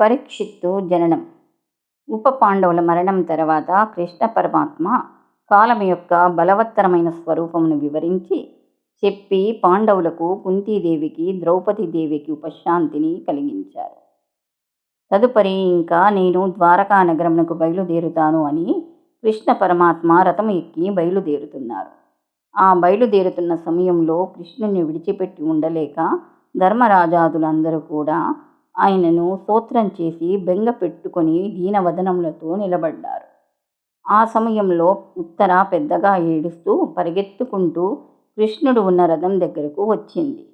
పరీక్షిత్తు జననం. ఉప పాండవుల మరణం తర్వాత కృష్ణ పరమాత్మ కాలం యొక్క బలవత్తరమైన స్వరూపమును వివరించి చెప్పి పాండవులకు కుంతీదేవికి ద్రౌపదీదేవికి ఉపశాంతిని కలిగించారు. తదుపరి ఇంకా నేను ద్వారకా నగరమునకు బయలుదేరుతాను అని కృష్ణ పరమాత్మ రథం ఎక్కి బయలుదేరుతున్నారు. ఆ బయలుదేరుతున్న సమయంలో కృష్ణుని విడిచిపెట్టి ఉండలేక ధర్మరాజాదులందరూ కూడా ఆయనను స్తోత్రం చేసి బెంగ పెట్టుకొని దీనవదనములతో నిలబడ్డారు. ఆ సమయంలో ఉత్తర పెద్దగా ఏడుస్తూ పరిగెత్తుకుంటూ కృష్ణుడు ఉన్న రథం దగ్గరకు వచ్చింది.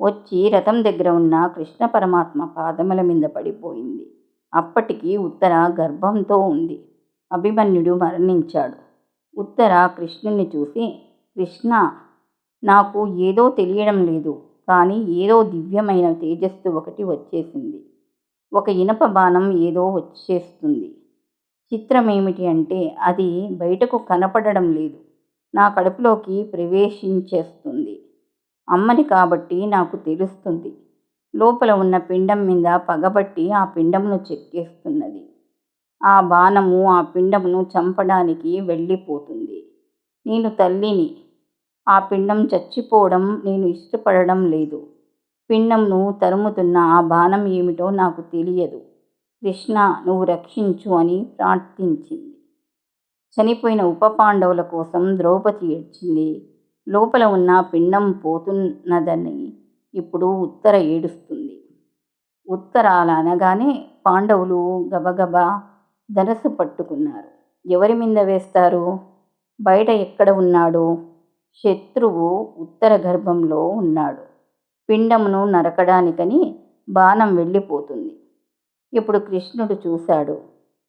వచ్చి రథం దగ్గర ఉన్న కృష్ణ పరమాత్మ పాదముల మీద పడిపోయింది. అప్పటికి ఉత్తర గర్భంతో ఉంది. అభిమన్యుడు మరణించాడు. ఉత్తర కృష్ణుని చూసి కృష్ణ నాకు ఏదో తెలియడం లేదు. కానీ ఏదో దివ్యమైన తేజస్సు ఒకటి వచ్చేసింది. ఒక ఇనప బాణం ఏదో వచ్చేస్తుంది. చిత్రమేమిటి అంటే అది బయటకు కనపడడం లేదు. నా కడుపులోకి ప్రవేశించేస్తుంది. అమ్మని కాబట్టి నాకు తెలుస్తుంది. లోపల ఉన్న పిండం మీద పగబట్టి ఆ పిండమును చెక్కేస్తున్నది. ఆ బాణము ఆ పిండమును చంపడానికి వెళ్ళిపోతుంది. నేను తల్లిని ఆ పిండం చచ్చిపోవడం నేను ఇష్టపడడం లేదు. పిండంను తరుముతున్న ఆ బాణం ఏమిటో నాకు తెలియదు. కృష్ణ నువ్వు రక్షించు అని ప్రార్థించింది. చనిపోయిన ఉప పాండవుల కోసం ద్రౌపది ఏడ్చింది. లోపల ఉన్న పిండం పోతున్నదని ఇప్పుడు ఉత్తర ఏడుస్తుంది. ఉత్తర అనగానే పాండవులు గబగబా ధనస్సు పట్టుకున్నారు. ఎవరి మీద వేస్తారు? బయట ఎక్కడ ఉన్నాడు? శత్రువు ఉత్తర గర్భంలో ఉన్నాడు. పిండమును నరకడానికని బాణం వెళ్ళిపోతుంది. ఇప్పుడు కృష్ణుడు చూశాడు.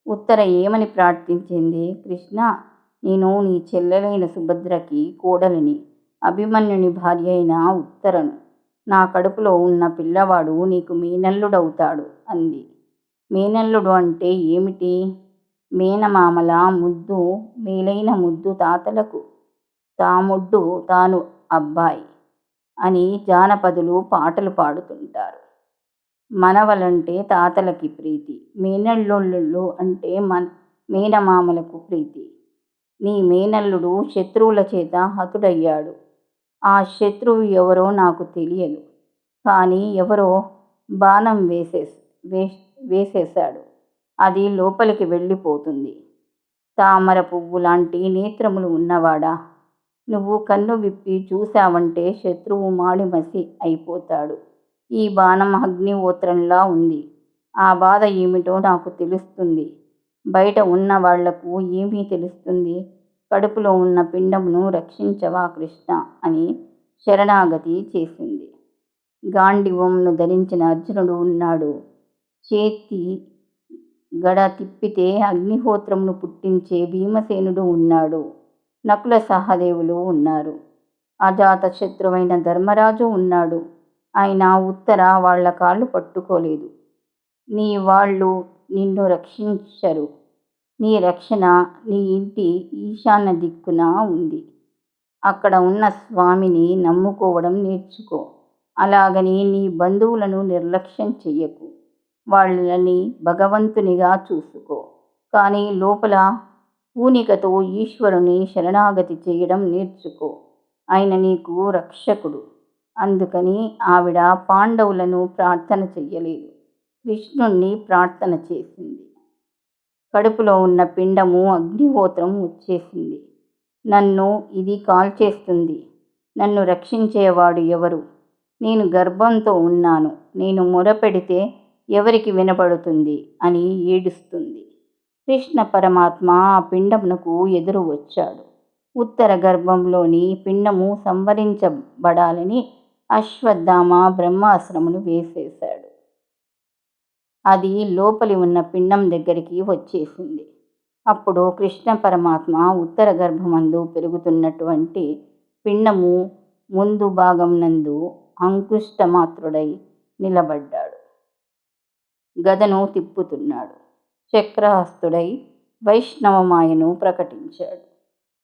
ఉత్తర ఏమని ప్రార్థించింది? కృష్ణ నేను నీ చెల్లెలైన సుభద్రకి కోడలిని అభిమన్యుని భార్య అయిన ఉత్తరను. నా కడుపులో ఉన్న పిల్లవాడు నీకు మేనల్లుడవుతాడు అంది. మేనల్లుడు అంటే ఏమిటి? మేనమామల ముద్దు మేలైన ముద్దు తాతలకు. తాముడ్డు తాను అబ్బాయి అని జానపదులు పాటలు పాడుతుంటారు. మనవలంటే తాతలకి ప్రీతి మేనల్లుళ్ళు అంటే మన మేనమామలకు ప్రీతి. నీ మేనల్లుడు శత్రువుల చేత హతుడయ్యాడు. ఆ శత్రువు ఎవరో నాకు తెలియదు. కానీ ఎవరో బాణం వేసే వే వేసేశాడు. అది లోపలికి వెళ్ళిపోతుంది. తామర పువ్వు లాంటి నేత్రములు ఉన్నవాడా? నువ్వు కన్ను విప్పి చూశావంటే శత్రువు మాడిమసి అయిపోతాడు. ఈ బాణం అగ్నిహోత్రంలా ఉంది. ఆ బాధ ఏమిటో నాకు తెలుస్తుంది. బయట ఉన్న వాళ్ళకు ఏమీ తెలుస్తుంది? కడుపులో ఉన్న పిండమును రక్షించవా కృష్ణ? అని శరణాగతి చేసింది. గాండివంను ధరించిన అర్జునుడు ఉన్నాడు. చేతి గడ తిప్పితే అగ్నిహోత్రమును పుట్టించే భీమసేనుడు ఉన్నాడు. నకుల సహదేవులు ఉన్నారు. అజాత శత్రువైన ధర్మరాజు ఉన్నాడు. ఆయన ఉత్తర వాళ్ళ కాళ్ళు పట్టుకోలేదు. నీ వాళ్ళు నిన్ను రక్షించరు. నీ రక్షణ నీ ఇంటి ఈశాన్య దిక్కున ఉంది. అక్కడ ఉన్న స్వామిని నమ్ముకోవడం నేర్చుకో. అలాగని నీ బంధువులను నిర్లక్ష్యం చెయ్యకు. వాళ్ళని భగవంతునిగా చూసుకో. కానీ లోపల పూనికతో ఈశ్వరుని శరణాగతి చేయడం నేర్చుకో. ఆయన నీకు రక్షకుడు. అందుకని ఆవిడ పాండవులను ప్రార్థన చెయ్యలేదు. కృష్ణుణ్ణి ప్రార్థన చేసింది. కడుపులో ఉన్న పిండము అగ్నిహోత్రం వచ్చేసింది. నన్ను ఇది కాల్చేస్తుంది. నన్ను రక్షించేవాడు ఎవరు? నేను గర్భంతో ఉన్నాను. నేను మొరపెడితే ఎవరికి వినపడుతుంది? అని ఏడుస్తుంది. కృష్ణ పరమాత్మ ఆ పిండమునకు ఎదురు వచ్చాడు. ఉత్తర గర్భంలోని పిండము సంవరించబడాలని అశ్వత్థామ బ్రహ్మాశ్రమును వేసేశాడు. అది లోపలి ఉన్న పిండం దగ్గరికి వచ్చేసింది. అప్పుడు కృష్ణ పరమాత్మ ఉత్తర గర్భమందు పెరుగుతున్నటువంటి పిండము ముందు భాగం నందు అంకుష్టమాత్రుడై నిలబడ్డాడు. గదను తిప్పుతున్నాడు. చక్రహస్తుడై వైష్ణవమాయను ప్రకటించాడు.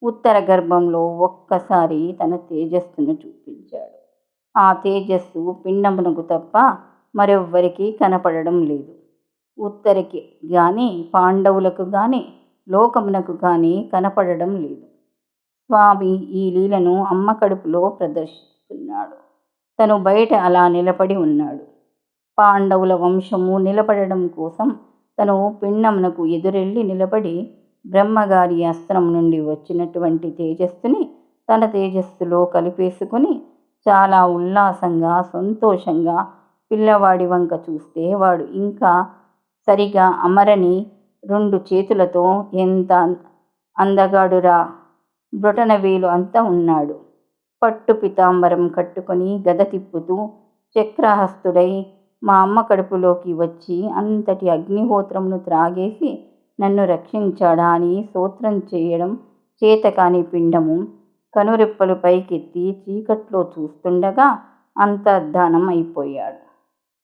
ఉత్తర గర్భంలో ఒక్కసారి తన తేజస్సును చూపించాడు. ఆ తేజస్సు పిండమునకు తప్ప మరెవ్వరికీ కనపడడం లేదు. ఉత్తరికి కానీ పాండవులకు కానీ లోకమునకు కానీ కనపడడం లేదు. స్వామి ఈ లీలను అమ్మ కడుపులో ప్రదర్శిస్తున్నాడు. తను బయట అలా నిలబడి ఉన్నాడు. పాండవుల వంశము నిలబడడం కోసం తను పిండమునకు ఎదురెళ్ళి నిలబడి బ్రహ్మగారి అస్త్రం నుండి వచ్చినటువంటి తేజస్సుని తన తేజస్సులో కలిపేసుకుని చాలా ఉల్లాసంగా సంతోషంగా పిల్లవాడి వంక చూస్తే వాడు ఇంకా సరిగా అమరని రెండు చేతులతో ఎంత అందగాడురా బ్రొటనవేలు అంతా ఉన్నాడు. పట్టు పితాంబరం కట్టుకొని గద తిప్పుతూ చక్రహస్తుడై మా అమ్మ కడుపులోకి వచ్చి అంతటి అగ్నిహోత్రమును త్రాగేసి నన్ను రక్షించాడా అని స్తోత్రం చేయడం చేతకాని పిండము. కనురెప్పలు పైకెత్తి చీకట్లో చూస్తుండగా అంతర్ధానం అయిపోయాడు.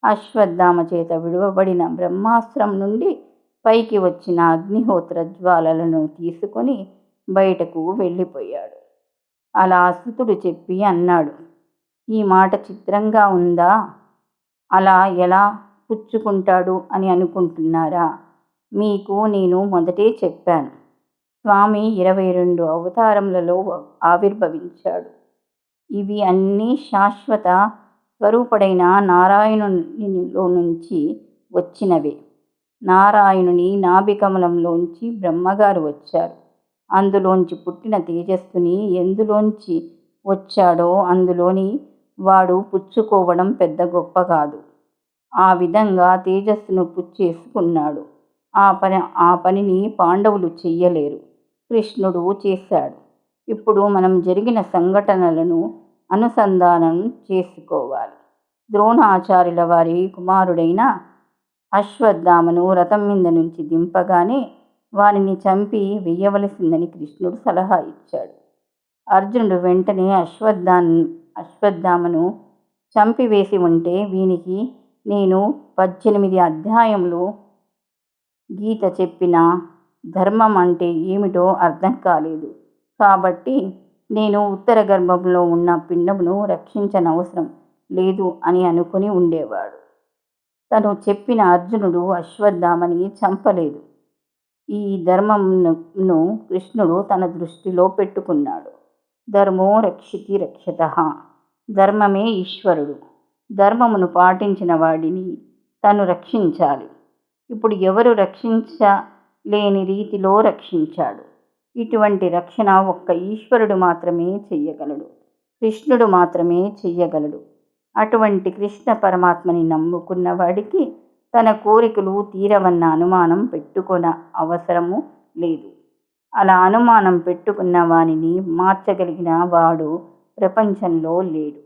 అశ్వత్థామ చేత విడువబడిన బ్రహ్మాస్త్రం నుండి పైకి వచ్చిన అగ్నిహోత్ర జ్వాలలను తీసుకొని బయటకు వెళ్ళిపోయాడు. అలా సుతుడు చెప్పి అన్నాడు ఈ మాట చిత్రంగా ఉందా? అలా ఎలా పుచ్చుకుంటాడు అని అనుకుంటున్నారా? మీకు నేను మొదటే చెప్పాను. స్వామి ఇరవై రెండు అవతారములలో ఆవిర్భవించాడు. ఇవి అన్నీ శాశ్వత స్వరూపుడైన నారాయణునిలో నుంచి వచ్చినవే. నారాయణుని నాభికమలంలోంచి బ్రహ్మగారు వచ్చారు. అందులోంచి పుట్టిన తేజస్సుని ఎందులోంచి వచ్చాడో అందులోని వాడు పుచ్చుకోవడం పెద్ద గొప్ప కాదు. ఆ విధంగా తేజస్సును పుచ్చేసుకున్నాడు. ఆ పని ఆ పనిని పాండవులు చెయ్యలేరు. కృష్ణుడు చేశాడు. ఇప్పుడు మనం జరిగిన సంఘటనలను అనుసంధానం చేసుకోవాలి. ద్రోణాచార్యుల వారి కుమారుడైన అశ్వత్థామను రథం మీద నుంచి దింపగానే వారిని చంపి వేయవలసిందని కృష్ణుడు సలహా ఇచ్చాడు. అర్జునుడు వెంటనే అశ్వత్థాన్ని అశ్వత్థామను చంపివేసి ఉంటే వీనికి నేను పద్దెనిమిది అధ్యాయంలో గీత చెప్పిన ధర్మం అంటే ఏమిటో అర్థం కాలేదు. కాబట్టి నేను ఉత్తర గర్భంలో ఉన్న పిండమును రక్షించనవసరం లేదు అని అనుకుని ఉండేవాడు. తను చెప్పిన అర్జునుడు అశ్వత్థామని చంపలేదు. ఈ ధర్మంను కృష్ణుడు తన దృష్టిలో పెట్టుకున్నాడు. ధర్మో రక్షితి రక్షత. ధర్మమే ఈశ్వరుడు. ధర్మమును పాటించిన వాడిని తను రక్షించాలి. ఇప్పుడు ఎవరు రక్షించలేని రీతిలో రక్షించాడు. ఇటువంటి రక్షణ ఒక్క ఈశ్వరుడు మాత్రమే చెయ్యగలడు. కృష్ణుడు మాత్రమే చెయ్యగలడు. అటువంటి కృష్ణ పరమాత్మని నమ్ముకున్న వాడికి తన కోరికలు తీరవన్న అనుమానం పెట్టుకొన అవసరము లేదు. అలా అనుమానం పెట్టుకున్న వానిని మార్చగలిగిన వాడు ప్రపంచంలో లేడు.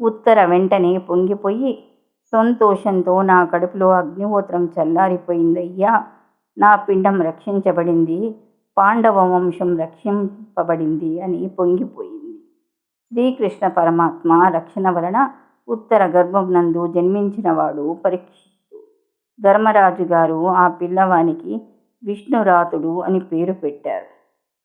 ఉత్తర వెంటనే పొంగిపోయి సంతోషంతో నా కడుపులో అగ్నిహోత్రం చల్లారిపోయిందయ్యా నా పిండం రక్షించబడింది పాండవ వంశం రక్షింపబడింది అని పొంగిపోయింది. శ్రీకృష్ణ పరమాత్మ రక్షణ వలన ఉత్తర గర్భం నందు జన్మించినవాడు పరీక్షిత్తు. ధర్మరాజు గారు ఆ పిల్లవానికి విష్ణురాతుడు అని పేరు పెట్టారు.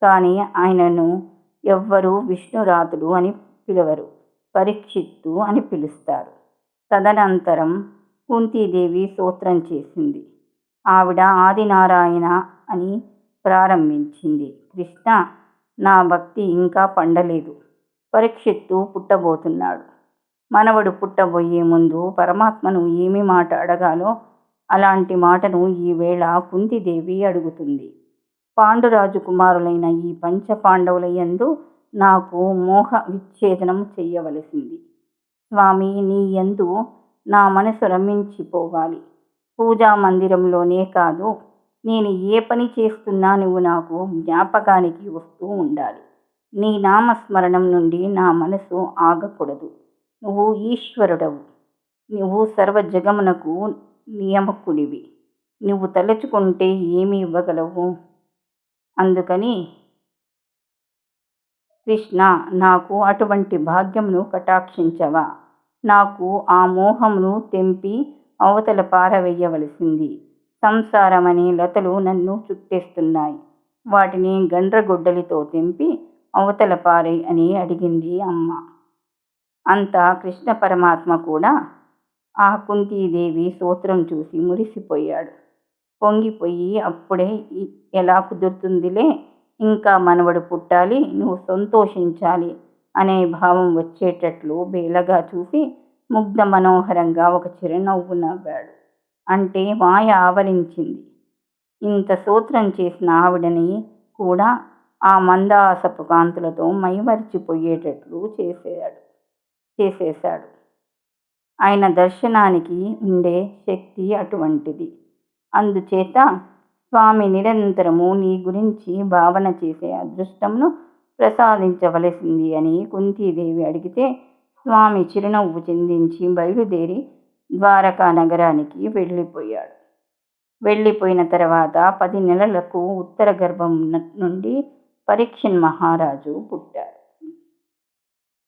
కానీ ఆయనను ఎవ్వరూ విష్ణురాతుడు అని పిలవరు పరీక్షిత్తు అని పిలుస్తారు. తదనంతరం కుంతీదేవి స్తోత్రం చేసింది. ఆవిడ ఆదినారాయణ అని ప్రారంభించింది. కృష్ణ నా భక్తి ఇంకా పండలేదు. పరీక్షిత్తు పుట్టబోతున్నాడు. మనవడు పుట్టబోయే ముందు పరమాత్మను ఏమి మాట అడగాలో అలాంటి మాటను ఈవేళ కుంతిదేవి అడుగుతుంది. పాండురాజు కుమారులైన ఈ పంచ పాండవుల యందు నాకు మోహ విచ్ఛేదనం చెయ్యవలసింది స్వామి నీ యందు నా మనసు రమించిపోవాలి. పూజా మందిరంలోనే కాదు నేను ఏ పని చేస్తున్నా నువ్వు నాకు జ్ఞాపకానికి వస్తూ ఉండాలి. నీ నామస్మరణం నుండి నా మనసు ఆగకూడదు. నువ్వు ఈశ్వరుడవు. నువ్వు సర్వ జగమునకు నియమకుడివి నువ్వు తలుచుకుంటే ఏమి ఇవ్వగలవు? అందుకని కృష్ణ నాకు అటువంటి భాగ్యమును కటాక్షించవా? నాకు ఆ మోహమును తెంపి అవతల పారవేయవలసింది. సంసారమనే లతలు నన్ను చుట్టేస్తున్నాయి. వాటిని గండ్రగొడ్డలితో తెంపి అవతల పారే అని అడిగింది అమ్మ. అంతా కృష్ణ పరమాత్మ కూడా ఆ కుంతీదేవి సూత్రం చూసి మురిసిపోయాడు. పొంగిపోయి అప్పుడే ఎలా కుదురుతుందిలే? ఇంకా మనవడు పుట్టాలి నువ్వు సంతోషించాలి అనే భావం వచ్చేటట్లు బేలగా చూసి ముగ్ధ మనోహరంగా ఒక చిరునవ్వు నవ్వాడు. అంటే మాయ ఆవరించింది. ఇంత సూత్రం చేసిన ఆవిడని కూడా ఆ మందాసపు కాంతులతో మైమరిచిపోయేటట్లు చేసేయాడు చేసేశాడు. ఆయన దర్శనానికి ఉండే శక్తి అటువంటిది. అందుచేత స్వామి నిరంతరము నీ గురించి భావన చేసే అదృష్టమును ప్రసాదించవలసింది అని కుంతీదేవి అడిగితే స్వామి చిరునవ్వు చెందించి బయలుదేరి ద్వారకా నగరానికి వెళ్ళిపోయాడు. వెళ్ళిపోయిన తర్వాత పది నెలలకు ఉత్తర గర్భం నుండి పరీక్షన్ మహారాజు పుట్టాడు.